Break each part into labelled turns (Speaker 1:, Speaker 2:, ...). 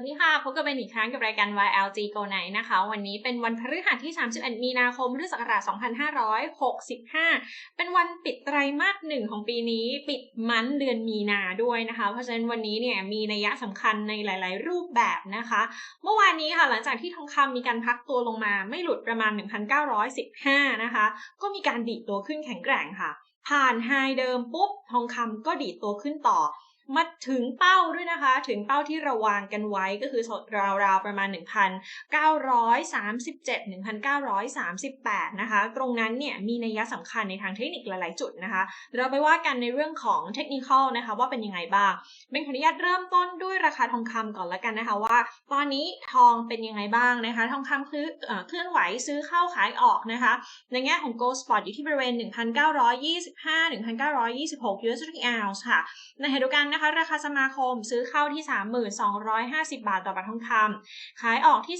Speaker 1: วัสดีค่ะพบกันเป็นอีกครั้งกับรายการ YLG Go Night นะคะ วันนี้เป็นวันพฤหัสที่ 31 มีนาคมพุทธศักราช2565 เป็นวันปิดไตรมาสหนึ่งของปีนี้ปิดมันเดือนมีนาด้วยนะคะ เพราะฉะนั้นวันนี้เนี่ยมีนัยสำคัญในหลาย ๆ รูปแบบนะคะ เมื่อวานนี้ค่ะหลังจากที่ทองคำมีการพักตัวลงมาไม่หลุดประมาณ 1,915 นะคะ ก็มีการดีดตัวขึ้นแข็งแกร่งค่ะ ผ่านไฮเดิมปุ๊บทองคำก็ดีดตัวขึ้นต่อ มาถึงเป้าด้วยนะคะ ถึงเป้าที่เราวางกันไว้ก็คือราวๆประมาณ 1,937 1,938 นะคะ ตรงนั้นเนี่ยมีนัยสำคัญในทางเทคนิคหลายๆ จุดนะคะ เราไปว่ากันในเรื่องของเทคนิคนะคะว่าเป็นยังไงบ้าง เป็นขออนุญาตเริ่มต้นด้วยราคาทองคำก่อนละกันนะคะว่า ตอนนี้ทองเป็นยังไงบ้างนะคะ ทองคำคือเคลื่อนไหวซื้อเข้าขายออกนะคะ ในแง่ของ gold spot อยู่ที่บริเวณ 1,925 1,926 US ounce ค่ะ ในเหตุการณ์นะคะราคาสมาคมซื้อเข้าที่ 3,250 บาทต่อบาททองคำขายออกที่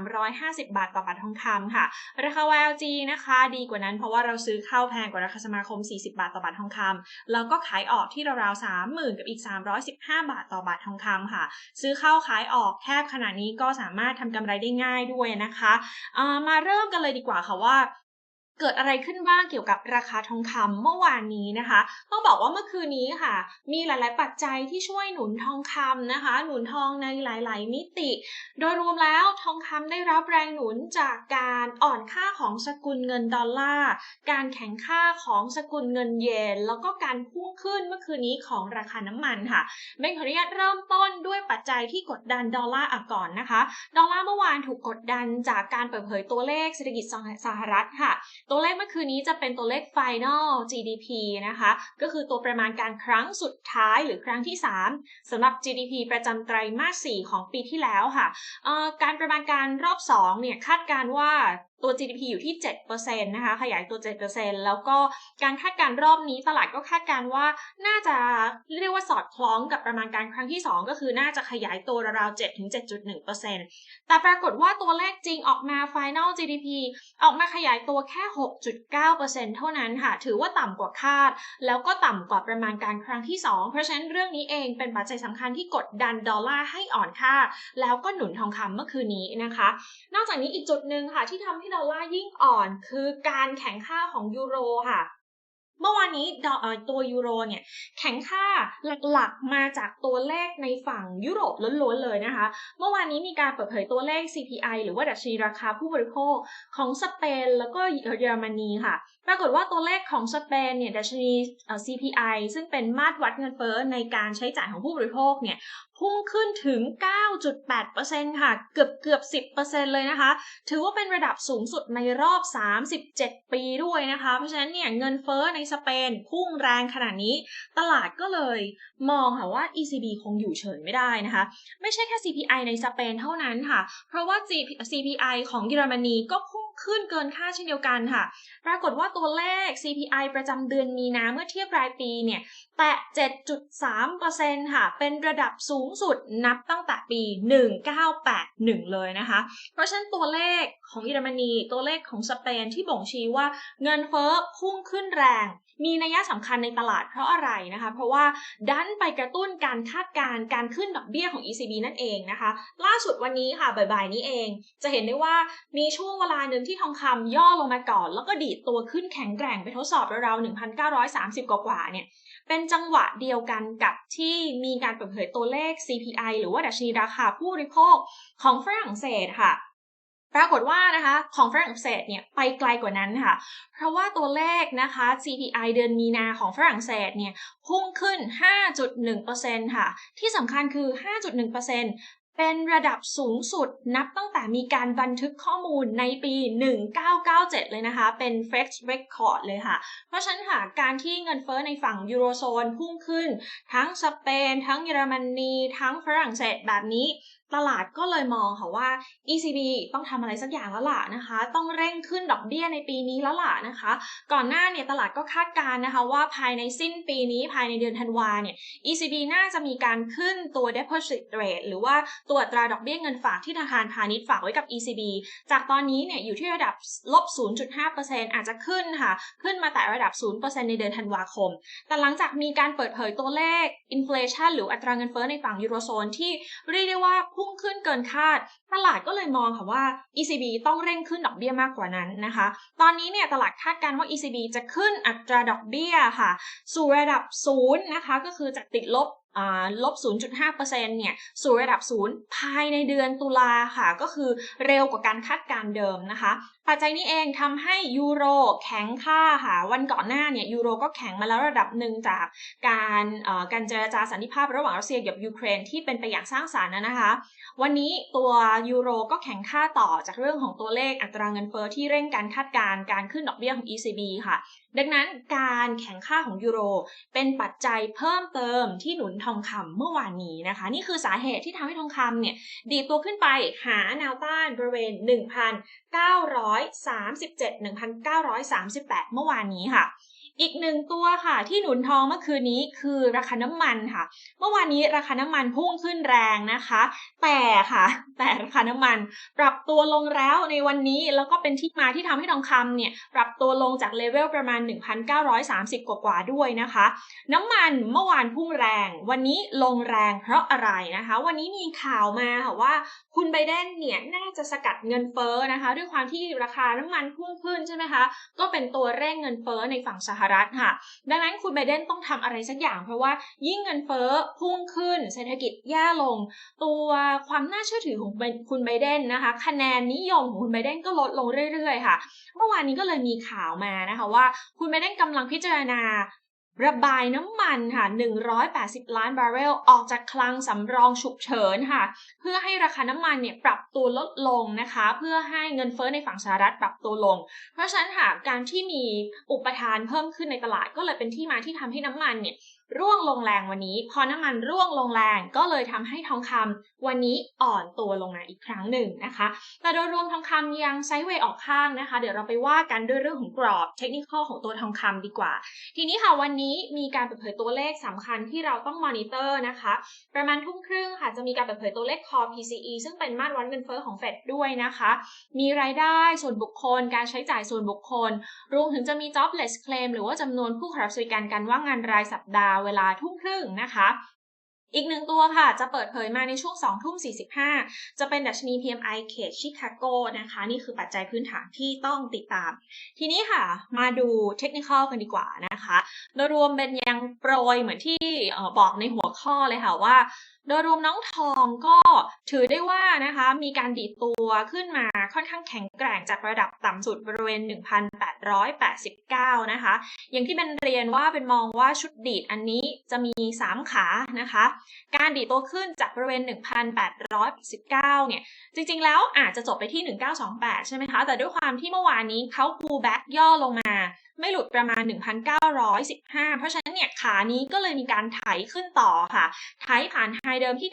Speaker 1: 3,350 บาทต่อบาททองคำค่ะ ราคา YLG นะคะ ดีกว่านั้นเพราะว่าเราซื้อเข้าแพงกว่าราคาสมาคม 40 บาทต่อบาททองคำแล้วก็ขายออกที่ราวๆ30,000กับอีก 315 บาทต่อบาททองคำค่ะ ซื้อเข้าขายออกแทบขนาดนี้ก็สามารถทำกำไรได้ง่ายด้วยนะคะมาเริ่มกันเลยดีกว่าค่ะว่า เกิดอะไรขึ้นบ้างเกี่ยวกับราคาทองคำเมื่อวานนี้นะคะ ต้องบอกว่าเมื่อคืนนี้ค่ะ มีหลาย ๆ ปัจจัยที่ช่วยหนุนทองคำนะคะ หนุนทองในหลาย ๆ มิติ โดยรวมแล้วทองคำได้รับแรงหนุนจากการอ่อนค่าของสกุลเงินดอลลาร์ การแข็งค่าของสกุลเงินเยน แล้วก็การพุ่งขึ้นเมื่อคืนนี้ของราคาน้ำมันค่ะเบนขออนุญาตเริ่มต้นด้วยปัจจัยที่กดดันดอลลาร์ก่อนนะคะ ดอลลาร์เมื่อวานถูกกดดันจากการเปิดเผยตัวเลขเศรษฐกิจสหรัฐค่ะตัวเลขเมื่อคืนนี้จะเป็นตัวเลข final GDP นะคะ ก็คือตัวประมาณการครั้งสุดท้ายหรือครั้งที่ 3สำหรับ GDP ประจำไตรมาส 4 ของปีที่แล้วค่ะ การประมาณการรอบ2เนี่ยคาดการว่าตัว GDP อยู่ที่ 7%นะคะ ขยายตัว 7%แล้วก็การคาดการรอบนี้ตลาดก็คาดการว่าน่าจะเรียกว่าสอดคล้องกับประมาณการครั้งที่ 2 ก็คือน่าจะขยายตัวราวๆ7-7.1%แต่ปรากฏว่าตัวเลขจริงออกมา Final GDP ออกมาขยายตัวแค่ 6.9%เท่านั้นค่ะ ถือว่าต่ำกว่าคาด แล้วก็ต่ำกว่าประมาณการครั้งที่ 2 เพราะฉะนั้นเรื่องนี้เองเป็นปัจจัยสำคัญที่กดดันดอลลาร์ให้อ่อนค่า แล้วก็หนุนทองคำเมื่อคืนนี้นะคะ นอกจากนี้อีกจุดหนึ่งค่ะที่ทำให้ดอลลาร์ยิ่งอ่อนคือการแข่งค่าของยูโรค่ะ เมื่อวานนี้ตัวยูโรเนี่ยแข็งค่าหลักๆมาจากตัวเลขในฝั่งยุโรปล้วนๆเลยนะคะ เมื่อวานนี้มีการเปิดเผยตัวเลข CPI หรือว่าดัชนีราคาผู้บริโภคของสเปนแล้วก็เยอรมนีค่ะ ปรากฏว่าตัวเลขของสเปนเนี่ยดัชนี CPI ซึ่งเป็นมาตรวัดเงินเฟ้อในการใช้จ่ายของผู้บริโภคเนี่ย พุ่งขึ้นถึง 9.8%ค่ะ เกือบเกือบ 10%เลยนะคะ ถือว่าเป็นระดับสูงสุดในรอบ 37 ปีด้วยนะคะ เพราะฉะนั้นเนี่ยเงินเฟ้อในสเปนพุ่งแรงขนาดนี้ ตลาดก็เลยมองค่ะว่า ECB คงอยู่เฉยไม่ได้นะคะ ไม่ใช่แค่ CPI ในสเปนเท่านั้นค่ะ เพราะว่า CPI ของเยอรมนีก็พุ่ง ขึ้นเกินค่าเช่นเดียวกันค่ะ ปรากฏว่าตัวเลข CPI ประจำเดือนมีนาเมื่อเทียบรายปีเนี่ย แตะ 7.3%ค่ะ เป็นระดับสูงสุดนับตั้งแต่ปี 1981 เลยนะคะ เพราะฉะนั้นตัวเลขของเยอรมนีตัวเลขของสเปนที่บ่งชี้ว่าเงินเฟ้อพุ่งขึ้นแรง มีนัยสำคัญในตลาดเพราะอะไรนะคะ เพราะว่าดันไปกระตุ้นการคาดการณ์การขึ้นดอกเบี้ยของ ECB นั่นเองนะคะ ล่าสุดวันนี้ค่ะบ่ายๆนี้เอง จะเห็นได้ว่ามีช่วงเวลาหนึ่งที่ทองคำย่อลงมาก่อน แล้วก็ดีดตัวขึ้นแข็งแกร่งไปทดสอบราวๆ1,930 กว่าๆเนี่ยเป็นจังหวะเดียวกันกับที่มีการเปิดเผยตัวเลข CPI หรือว่าดัชนีราคาผู้บริโภคของฝรั่งเศสค่ะปรากฏว่านะคะของฝรั่งเศสเนี่ยไปไกลกว่านั้นค่ะ เพราะว่าตัวเลขนะคะ CPI เดือนมีนาของฝรั่งเศสเนี่ยพุ่งขึ้น 5.1%ค่ะ ที่สำคัญคือ 5.1% เป็นระดับสูงสุดนับตั้งแต่มีการบันทึกข้อมูลในปี 1997 เลยนะคะ เป็น Fetch Record เลยค่ะ เพราะฉะนั้นค่ะการที่เงินเฟ้อในฝั่งยูโรโซนพุ่งขึ้น ทั้งสเปน ทั้งเยอรมนี ทั้งฝรั่งเศสแบบนี้ ตลาดก็เลยมองค่ะว่า ECB ต้องทำอะไรสักอย่างแล้วล่ะนะคะ ต้องเร่งขึ้นดอกเบี้ยในปีนี้แล้วล่ะนะคะ ก่อนหน้าเนี่ยตลาดก็คาดการณ์นะคะว่าภายในสิ้นปีนี้ภายในเดือนธันวาเนี่ย ECB น่าจะมีการขึ้นตัว deposit rate หรือว่าตัวตราดอกเบี้ยเงินฝากที่ธนาคารพาณิชย์ฝากไว้กับ ECB จากตอนนี้เนี่ยอยู่ที่ระดับลบ 0.5%อาจจะขึ้นค่ะ ขึ้นมาแต่ระดับ 0%ในเดือนธันวาคม แต่หลังจากมีการเปิดเผยตัวเลข inflation หรืออัตราเงินเฟ้อในฝั่งยูโรโซนที่เรียกได้ว่าพุ่งขึ้นเกินคาด ตลาดก็เลยมองค่ะว่า ECB ต้องเร่งขึ้นดอกเบี้ยมากกว่านั้นนะคะ ตอนนี้เนี่ยตลาดคาดการณ์ว่า ECB จะขึ้นอัตราดอกเบี้ยค่ะ สู่ระดับศูนย์นะคะ ก็คือจากติดลบลบ 0.5%เนี่ย สู่ระดับศูนย์ภายในเดือนตุลาค่ะ ก็คือเร็วกว่าการคาดการเดิมนะคะ ปัจจัยนี้เองทำให้ยูโรแข็งค่าค่ะ วันก่อนหน้าเนี่ยยูโรก็แข็งมาแล้วระดับหนึ่งจากการการเจรจาสันติภาพระหว่างรัสเซียกับยูเครนที่เป็นไปอย่างสร้างสารรค์นะคะ วันนี้ตัวยูโรก็แข็งค่าต่อจากเรื่องของตัวเลขอัตราเงินเฟอ้อที่เร่งการคาดการการขึ้นดอกเบี้ยของ ECB ค่ะดังนั้นการแข็งค่าของยูโร เป็นปัจจัยเพิ่มเติมที่หนุนทองคำเมื่อวานนี้นะคะ นี่คือสาเหตุที่ทำให้ทองคำเนี่ยดีตัวขึ้นไปหาแนวต้านบริเวณ 1,937-1,938 เมื่อวานนี้ค่ะ อีกหนึ่งตัวค่ะ ที่หนุนทองเมื่อคืนนี้คือราคาน้ำมันค่ะ เมื่อวานนี้ราคาน้ำมันพุ่งขึ้นแรงนะคะ แต่ค่ะ แต่ราคาน้ำมันปรับตัวลงแล้วในวันนี้แล้วก็เป็นที่มาที่ทำให้ทองคำเนี่ยปรับตัวลงจากเลเวลประมาณ 1,930 กว่าๆด้วยนะคะ น้ำมันเมื่อวานพุ่งแรง วันนี้ลงแรงเพราะอะไรนะคะ วันนี้มีข่าวมาค่ะว่า คุณไบเดนเนี่ยน่าจะสกัดเงินเฟ้อนะคะ ด้วยความที่ราคาน้ำมันพุ่งขึ้นใช่ไหมคะก็เป็นตัวเร่งเงินเฟ้อในฝั่งสหรัฐค่ะ ดังนั้นคุณไบเดนต้องทำอะไรสักอย่าง เพราะว่ายิ่งเงินเฟ้อพุ่งขึ้น เศรษฐกิจแย่ลง ตัวความน่าเชื่อถือของคุณไบเดนนะคะ คะแนนนิยมของคุณไบเดนก็ลดลงเรื่อยๆค่ะ เมื่อวานนี้ก็เลยมีข่าวมานะคะว่า คุณไบเดนกำลังพิจารณา ระบายน้ำมันค่ะ 180 ล้านบาร์เรล ออกจากคลังสำรองฉุกเฉินค่ะ เพื่อให้ราคาน้ำมันเนี่ยปรับตัวลดลงนะคะ เพื่อให้เงินเฟ้อในฝั่งสหรัฐปรับตัวลง เพราะฉะนั้นค่ะ การที่มีอุปทานเพิ่มขึ้นในตลาดก็เลยเป็นที่มาที่ทำให้น้ำมันเนี่ย ร่วงลงแรงวันนี้ พอน้ำมันร่วงลงแรงก็เลยทำให้ทองคำวันนี้อ่อนตัวลงมาอีกครั้งหนึ่งนะคะ แต่โดยรวมทองคำยังไซด์เวย์ออกข้างนะคะ เดี๋ยวเราไปว่ากันด้วยเรื่องของกรอบเทคนิคของตัวทองคำดีกว่า ทีนี้ค่ะวันนี้มีการเปิดเผยตัวเลขสำคัญที่เราต้องมอนิเตอร์นะคะ ประมาณทุ่มครึ่งค่ะจะมีการเปิดเผยตัวเลข Core PCE ซึ่งเป็นมาตรวัดเงินเฟ้อของเฟดด้วยนะคะ มีรายได้ส่วนบุคคล การใช้จ่ายส่วนบุคคล รวมถึงจะมี jobless claim หรือว่าจำนวนผู้ขอรับสวัสดิการการว่างงานรายสัปดาห์เวลาทุ่มครึ่งงนะคะอีกหนึ่งตัวค่ะ จะเปิดเผยมาในช่วง2ทุ่ม45 จะเป็นดัชนี PMI เขตชิคาโกนะคะ นี่คือปัจจัยพื้นฐานที่ต้องติดตาม ทีนี้ค่ะ มาดูเทคนิคกันดีกว่านะคะ โดยรวมเป็นยังโปรยเหมือนที่บอกในหัวข้อเลยค่ะว่า โดยรวมน้องทองก็ถือได้ว่านะคะมีการดีตัวขึ้นมาค่อนข้างแข็งแกร่งจากระดับต่ำสุดบริเวณ 1,889 นะคะ อย่างที่เป็นเรียนว่าเป็นมองว่าชุดดีดอันนี้จะมี 3 ขานะคะ การดีตัวขึ้นจากบริเวณ 1,819 เนี่ย จริงๆ แล้วอาจจะจบไปที่ 1928 ใช่ไหมคะ แต่ด้วยความที่เมื่อวานนี้เขา pull back ย่อลงมา ไม่หลุดประมาณ 1,915 เพราะฉะนั้นเนี่ยขานี้ก็เลยมีการไถขึ้นต่อค่ะ ไถผ่านไฮเดิมที่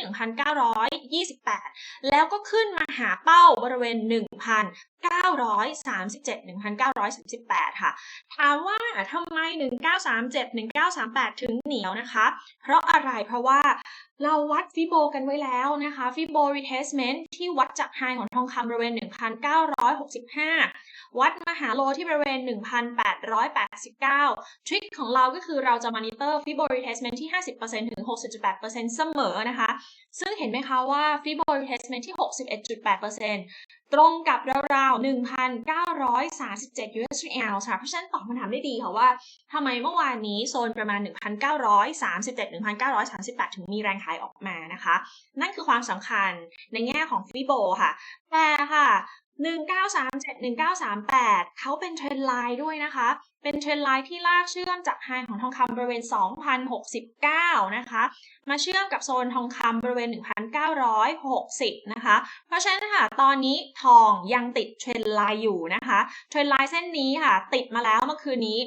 Speaker 1: 1,928 แล้วก็ขึ้นมาหาเป้าบริเวณ 1,937 1,938 ค่ะ ถามว่าทำไม 1937 1938 ถึงเหนียวนะคะ เพราะอะไรเพราะว่าเราวัดฟิโบกันไว้แล้วนะคะฟิโบรีเทสเมนต์ที่วัดจากไฮของทองคำบริเวณ 1,965 วัดมาหาโลที่บริเวณ 1,889 ทริคของเราก็คือเราจะมอนิเตอร์ฟิโบรีเทสเมนต์ที่ 50%ถึง 60.8%เสมอนะคะ ซึ่งเห็นไหมคะว่าฟิโบรีเทสเมนต์ที่ 61.8%ตรงกับราวๆ 1,937 USDL ค่ะ เพราะฉะนั้นตอบคำถามได้ดีค่ะว่าทำไมเมื่อวานนี้โซนประมาณ 1,937 1,938 ถึงมีแรงขายออกมานะคะ นั่นคือความสำคัญในแง่ของฟิโบค่ะ แต่ค่ะ 1937 1938 เขาเป็นเทรนไลน์ด้วยนะคะ เป็นเทรนไลน์ที่ลากเชื่อมจากไฮของทองคำบริเวณ 2,069 นะคะ มาเชื่อมกับโซนทองคำบริเวณ 1,960 นะคะ เพราะฉะนั้นค่ะ ตอนนี้ทองยังติดเทรนไลน์อยู่นะคะ เทรนไลน์เส้นนี้ค่ะ ติดมาแล้วเมื่อคืนนี้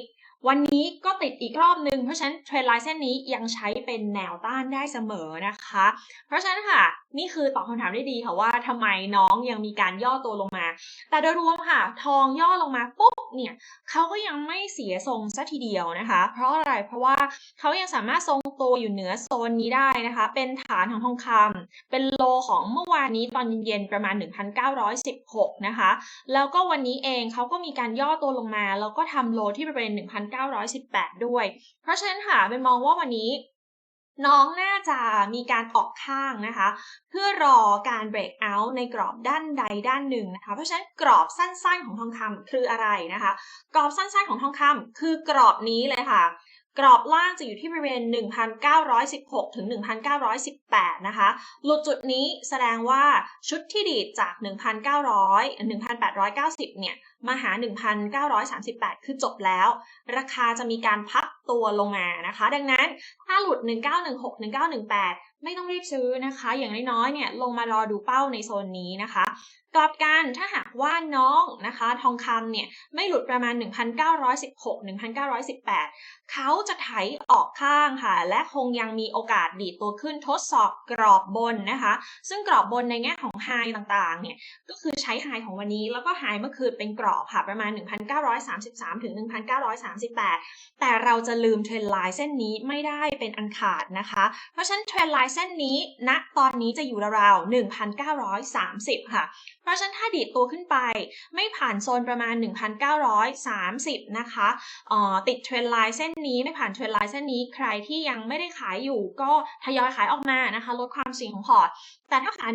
Speaker 1: วันนี้ก็ติดอีกรอบหนึ่งเพราะฉะนั้นเทรนไลน์เส้นนี้ยังใช้เป็นแนวต้านได้เสมอนะคะ เพราะฉะนั้นค่ะ นี่คือตอบคำถามได้ดีค่ะว่าทำไมน้องยังมีการย่อตัวลงมา แต่โดยรวมค่ะ ทองย่อลงมาปุ๊บเนี่ยเขาก็ยังไม่เสียทรงซะทีเดียวนะคะ เพราะอะไรเพราะว่าเขายังสามารถทรงตัวอยู่เหนือโซนนี้ได้นะคะ เป็นฐานของทองคำเป็นโลของเมื่อวานนี้ตอนเย็นๆประมาณ 1,916 นะคะ แล้วก็วันนี้เองเขาก็มีการย่อตัวลงมา แล้วก็ทำโลที่บริเวณ1,918 ด้วย เพราะฉะนั้นค่ะเป็นมองว่าวันนี้น้องน่าจะมีการออกข้างนะคะ เพื่อรอการ break out ในกรอบด้านใดด้านหนึ่งนะคะ เพราะฉะนั้นกรอบสั้นๆของทองคำคืออะไรนะคะ กรอบสั้นๆของทองคำคือกรอบนี้เลยค่ะ กรอบล่างจะอยู่ที่บริเวณ 1,916 ถึง 1,918 นะคะ หลุดจุดนี้แสดงว่าชุดที่ดีดจาก 1,900 1,890 เนี่ย มาหา 1,938 คือจบแล้ว ราคาจะมีการพักตัวลงมานะคะ ดังนั้นถ้าหลุด 1916 1918 ไม่ต้องรีบซื้อนะคะ อย่างน้อยๆ เนี่ย ลงมารอดูเป้าในโซนนี้นะคะ กลับกันถ้าหากว่าน้องนะคะ ทองคำเนี่ยไม่หลุดประมาณ 1,916 1,918 เขาจะไถออกข้างค่ะ และคงยังมีโอกาสดีดตัวขึ้นทดสอบกรอบบนนะคะ ซึ่งกรอบบนในแง่ของไฮต่างๆเนี่ยก็คือใช้ไฮของวันนี้แล้วก็ไฮเมื่อคืนเป็นกรอบค่ะประมาณ 1,933ถึง1,938 แต่เราจะลืมเทรนไลน์เส้นนี้ไม่ได้เป็นอันขาดนะคะ เพราะฉะนั้นเทรนไลน์เส้นนี้ณนะตอนนี้จะอยู่ราวๆ1,930 ค่ะ ราะฉะนั้นถ้าดีดตัวขึ้นไป ไม่ผ่านโซนประมาณ 1,930 นะคะติดเทรนไลน์เส้นนี้ไม่ผ่านเทรนไลน์เส้นนี้ใครที่ยังไม่ได้ขายอยู่ก็ทยอยขายออกมานะคะลดความเสี่ยงของพอร์ต แต่ถ้าขาย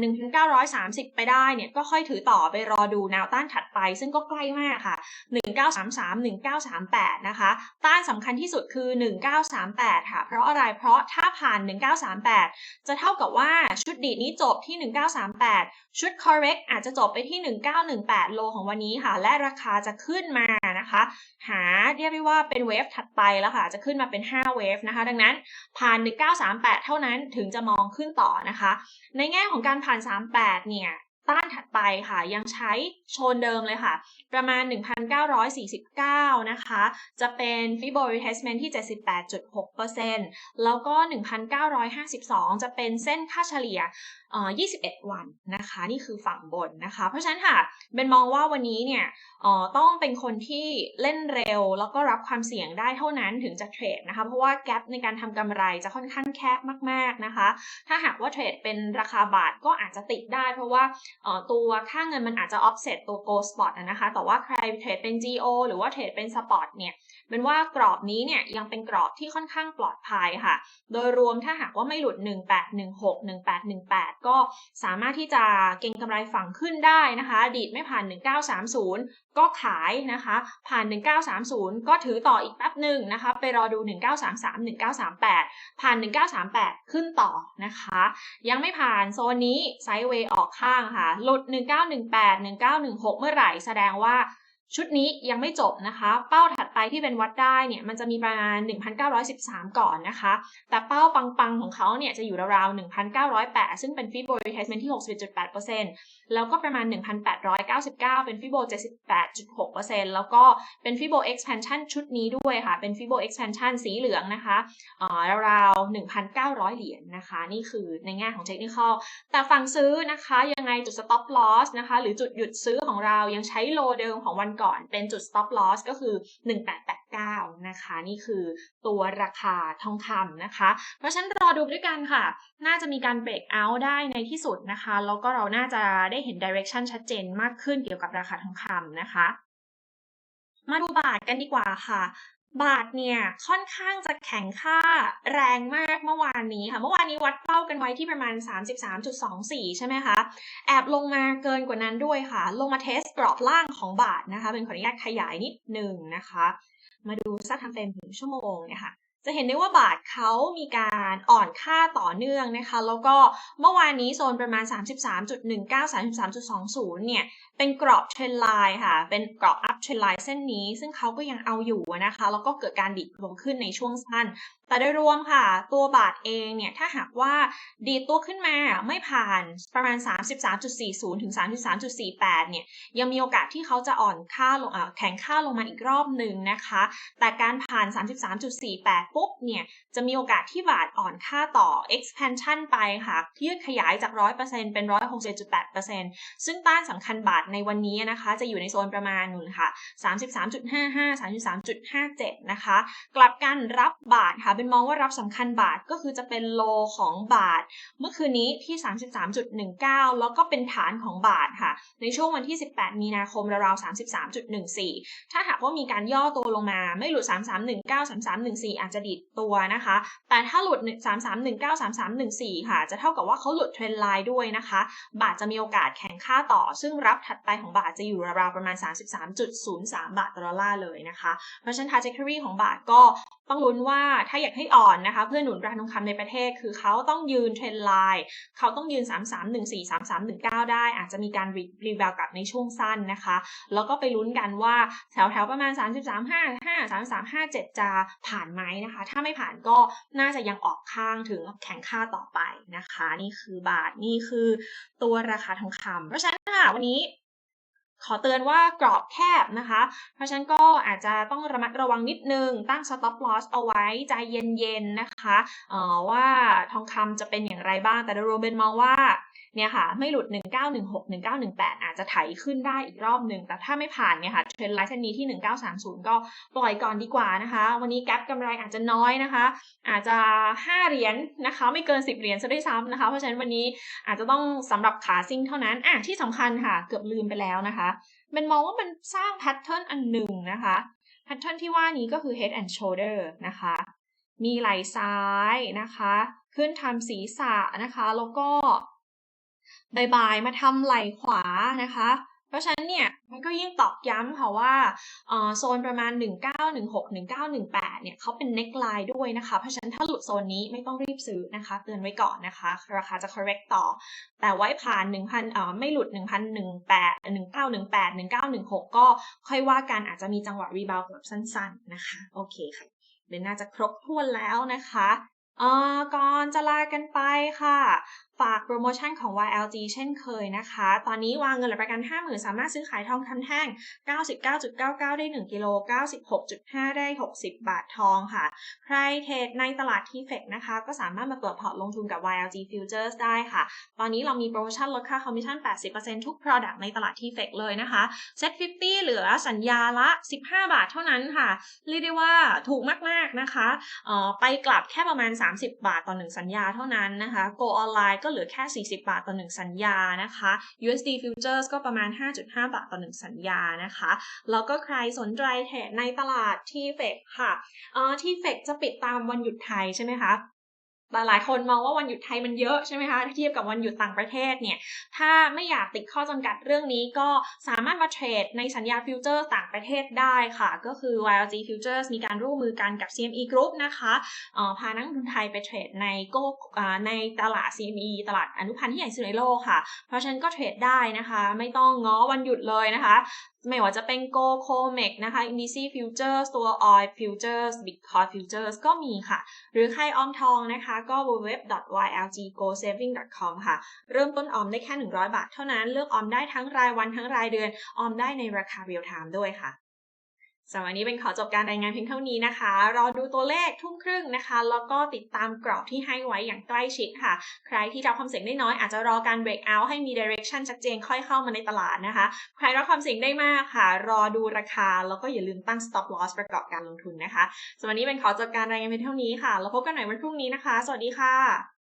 Speaker 1: 1,930 ไปได้เนี่ยก็ค่อยถือต่อไปรอดูแนวต้านถัดไป ซึ่งก็ใกล้มากค่ะ 1933 1938 นะคะ ต้านสำคัญที่สุดคือ 1938 ค่ะ เพราะอะไรเพราะถ้าผ่าน 1938 จะเท่ากับว่าชุดดีดนี้จบที่ 1938 ชุด correct อาจจะจบไปที่ 1918 โลของวันนี้ค่ะ และราคาจะขึ้นมานะคะ หาเรียกได้ว่าเป็นเวฟถัดไปแล้วค่ะ จะขึ้นมาเป็น 5 เวฟนะคะ ดังนั้นผ่าน 1938 เท่านั้นถึงจะมองขึ้นต่อนะคะ ในแง่ของการผ่าน 38 เนี่ย ต้านถัดไปค่ะ ยังใช้โชนเดิมเลยค่ะ ประมาณ 1,949 นะคะ จะเป็น Fibo Retracement ที่ 78.6%แล้วก็ 1,952 จะเป็นเส้นค่าเฉลี่ย 21 วันนะคะ นี่คือฝั่งบนนะคะ เพราะฉะนั้นค่ะเบนมองว่าวันนี้เนี่ยต้องเป็นคนที่เล่นเร็ว แล้วก็รับความเสี่ยงได้เท่านั้นถึงจะเทรดนะคะ เพราะว่าแกลบในการทำกำไรจะค่อนข้างแคบมาก ๆนะคะ ถ้าหากว่าเทรดเป็นราคาบาทก็อาจจะติดได้เพราะว่า ตัวค่าเงินมันอาจจะ offset ตัว go spot นะคะ แต่ว่าใครเทรดเป็น GO หรือว่าเทรดเป็น spot เนี่ยเป็นว่ากรอบนี้เนี่ยยังเป็นกรอบที่ค่อนข้างปลอดภัยค่ะ โดยรวมถ้าหากว่าไม่หลุด 1816 1818 ก็สามารถที่จะเก็งกำไรฝั่งขึ้นได้นะคะ ดีดไม่ผ่าน 1930 ก็ขายนะคะ ผ่าน 1930 ก็ถือต่ออีกแป๊บหนึ่งนะคะ ไปรอดู 1933 1938 ผ่าน 1938 ขึ้นต่อนะคะ ยังไม่ผ่านโซนนี้ไซด์เวย์ออกข้างค่ะ หลุด 1918 1916 เมื่อไหร่แสดงว่าชุดนี้ยังไม่จบนะคะ เป้าถัดไปที่เป็นวัดได้เนี่ยมันจะมีประมาณ 1,913 ก่อนนะคะ แต่เป้าปังๆของเขาเนี่ยจะอยู่ราวๆ 1,908 ซึ่งเป็น Fibo retracement ที่ 61.8%แล้วก็ประมาณ 1,899 เป็น Fibo 78.6%แล้วก็เป็น Fibo expansion ชุดนี้ด้วยค่ะ เป็น Fibo expansion สีเหลืองนะคะราวๆ1,900 เหรียญนนะคะ นี่คือในแง่ของ technical แต่ฝั่งซื้อนะคะยังไงจุด stop loss นะคะ หรือจุดหยุดซื้อของเรายังใช้โลเดิมของวันก่อนเป็นจุด stop loss ก็คือ 9นะคะ นี่คือตัวราคาทองคำนะคะ เพราะฉะนั้นรอดูด้วยกันค่ะ น่าจะมีการ break out ได้ในที่สุดนะคะ แล้วก็เราน่าจะได้เห็น direction ชัดเจนมากขึ้นเกี่ยวกับราคาทองคำนะคะ มาดูบาทกันดีกว่าค่ะบาทเนี่ยค่อนข้างจะแข็งค่าแรงมากเมื่อวานนี้ค่ะ เมื่อวานนี้วัดเป้ากันไว้ที่ประมาณ 33.24 ใช่ไหมคะ แอบลงมาเกินกว่านั้นด้วยค่ะ ลงมาเทสกรอบล่างของบาทนะคะ เป็นขออนุญาตขยายนิดหนึ่งนะคะ มาดูสักทำเป็นถึงชั่วโมงเนี่ยค่ะ จะเห็นได้ว่าบาทเขามีการอ่อนค่าต่อเนื่องนะคะ แล้วก็เมื่อวานนี้โซนประมาณ 33.19 33.20 เนี่ย เป็นกรอบเทรนไลน์ค่ะ เป็นกรอบอัพเทรนไลน์เส้นนี้ ซึ่งเขาก็ยังเอาอยู่นะคะ แล้วก็เกิดการดิดลงขึ้นในช่วงสั้น แต่โดยรวมค่ะ ตัวบาทเองเนี่ย ถ้าหากว่าดีตัวขึ้นมาไม่ผ่านประมาณ 33.40 ถึง 33.48 เนี่ย ยังมีโอกาสที่เขาจะอ่อนค่าลงแข็งค่าลงมาอีกรอบหนึ่งนะคะ แต่การผ่าน 33.48ปุ๊บเนี่ยจะมีโอกาสที่บาทอ่อนค่าต่อ expansion ไปค่ะยืดขยายจาก 100%เป็น 167.8%ซึ่งต้านสำคัญบาทในวันนี้นะคะ จะอยู่ในโซนประมาณนู่นค่ะ 33.55 33.57 นะคะ กลับกันรับบาทค่ะ เป็นมองว่ารับสำคัญบาทก็คือจะเป็นโลของบาท เมื่อคืนนี้ที่ 33.19 แล้วก็เป็นฐานของบาทค่ะ ในช่วงวันที่ 18 มีนาคมราวๆ33.14 ถ้าหากว่ามีการย่อตัวลงมาไม่หลุด 3319 3314 อาจจะดีดตัวนะคะ แต่ถ้าหลุด 3319 3314 ค่ะ จะเท่ากับว่าเขาหลุดเทรนไลน์ด้วยนะคะ บาทจะมีโอกาสแข่งค่าต่อ ซึ่งรับถัดไปของบาทจะอยู่ราวๆประมาณ 33.03 บาทต่อดอลลาร์เลยนะคะ เพราะฉะนั้น trajectory ของบาทก็ต้องลุ้นว่าถ้าอยากให้อ่อนนะคะ เพื่อหนุนราคาทองคำในประเทศ คือเขาต้องยืนเทรนไลน์เขาต้องยืน 3314 3319 ได้ อาจจะมีการรีบาวกลับในช่วงสั้นนะคะ แล้วก็ไปลุ้นกันว่าแถวๆประมาณ 33.5 3355 3357 จะผ่านไหมนะคะ ถ้าไม่ผ่านก็น่าจะยังออกข้างถึงแข่งค่าต่อไปนะคะ นี่คือบาทนี่คือตัวราคาทองคำเพราะฉะนั้นค่ะวันนี้ขอเตือนว่ากรอบแคบนะคะ เพราะฉะนั้นก็อาจจะต้องระมัดระวังนิดนึง ตั้ง stop loss เอาไว้ใจเย็นๆนะคะว่าทองคำจะเป็นอย่างไรบ้าง แต่โดยรวมเป็นมองว่า เนี่ยค่ะไม่หลุด 1916 1918 อาจจะไถขึ้นได้อีกรอบหนึ่ง แต่ถ้าไม่ผ่านเนี่ยค่ะเทรนไลน์เส้นนี้ที่ 1930 ก็ปล่อยก่อนดีกว่านะคะ วันนี้แกลบกำไรอาจจะน้อยนะคะ อาจจะ 5 เหรียญนนะคะ ไม่เกิน 10 เหรียญซะด้วยซ้ำนะคะ เพราะฉะนั้นวันนี้อาจจะต้องสำหรับขาซิ่งเท่านั้นอะที่สำคัญค่ะเกือบลืมไปแล้วนะคะเป็นมองว่ามันสร้างแพทเทิร์นอันหนึ่งนะคะแพทเทิร์นที่ว่านี้ก็คือ head and shoulder นะคะมีไหล่ซ้ายนะคะ ขึ้นทำศีรษะนะคะ แล้วก็ บ่ายๆมาทำไหล่ขวานะคะ เพราะฉะนั้นเนี่ยมันก็ยิ่งตอกย้ำค่ะว่าโซนประมาณ 1916 1918 เนี่ยเขาเป็น neck line ด้วยนะคะ เพราะฉะนั้นถ้าหลุดโซนนี้ไม่ต้องรีบซื้อนะคะ เตือนไว้ก่อนนะคะ ราคาจะ correct ต่อ แต่ไว้ผ่าน 1,000เอ่อไม่หลุด 1,018 1918 1916 ก็ค่อยว่ากันอาจจะมีจังหวะรีบาวแบบสั้นๆนะคะ โอเคค่ะเดี๋ยวน่าจะครบถ้วนแล้วนะคะอ่าก่อนจะลากันไปค่ะ ฝากโปรโมชั่นของ YLG เช่นเคยนะคะ ตอนนี้วางเงินหลักประกัน 50,000 สามารถซื้อขายทองคำแท่ง 99.99 ได้ 1 กิโล 96.5 ได้ 60 บาททองค่ะ ใครเทรดในตลาดทีเฟกนะคะ ก็สามารถมาเปิดพอร์ตลงทุนกับ YLG Futures ได้ค่ะ ตอนนี้เรามีโปรโมชั่นลดค่าคอมมิชชั่น 80%ทุก Product ในตลาดทีเฟกเลยนะคะ Set 50 เหลือสัญญาละ 15 บาทเท่านั้นค่ะ เรียกได้ว่าถูกมาก ๆ นะคะ ไปกลับแค่ประมาณ 30 บาทต่อ 1 สัญญาเท่านั้นนะคะ Go Online ก็เหลือแค่ 40 บาทต่อ 1 สัญญานะคะ USD Futures ก็ประมาณ 5.5 บาทต่อ 1 สัญญานะคะ แล้วก็ใครสนใจเทรดในตลาดที่เฟกค่ะที่เฟกจะปิดตามวันหยุดไทยใช่ไหมคะ หลายคนมองว่าวันหยุดไทยมันเยอะใช่ไหมคะถ้าเทียบกับวันหยุดต่างประเทศเนี่ย ถ้าไม่อยากติดข้อจำกัดเรื่องนี้ก็สามารถมาเทรดในสัญญาฟิวเจอร์ต่างประเทศได้ค่ะ ก็คือ YLG Futures มีการร่วมมือกันกับ CME Group นะคะพานักลงทุนไทยไปเทรดในโกในตลาด CME ตลาดอนุพันธ์ที่ใหญ่สุดในโลกค่ะ เพราะฉะนั้นก็เทรดได้นะคะ ไม่ต้องง้อวันหยุดเลยนะคะ ไม่ว่าจะเป็น Go Comex นะคะ Indice Futures ตัว Oil Futures Bitcoin Futures ก็มีค่ะ หรือใครออมทองนะคะ ก็ www.ylgosaving.com ค่ะ เริ่มต้นออมได้แค่ 100 บาทเท่านั้น เลือกออมได้ทั้งรายวันทั้งรายเดือน ออมได้ในราคา real time ด้วยค่ะ สำหรับวันนี้เป็นขอจบการรายงานเพียงเท่านี้นะคะ รอดูตัวเลขทุ่มครึ่งนะคะ แล้วก็ติดตามกรอบที่ให้ไว้อย่างใกล้ชิดค่ะ ใครที่รับความเสี่ยงได้น้อยอาจจะรอการ break out ให้มี direction ชัดเจนค่อยเข้ามาในตลาดนะคะ ใครรับความเสี่ยงได้มากค่ะ รอดูราคา แล้วก็อย่าลืมตั้ง stop loss ประกอบการลงทุนนะคะสำหรับวันนี้เป็นขอจบการรายงานเพียงเท่านี้ค่ะ แล้วพบกันใหม่วันพรุ่งนี้นะคะ สวัสดีค่ะ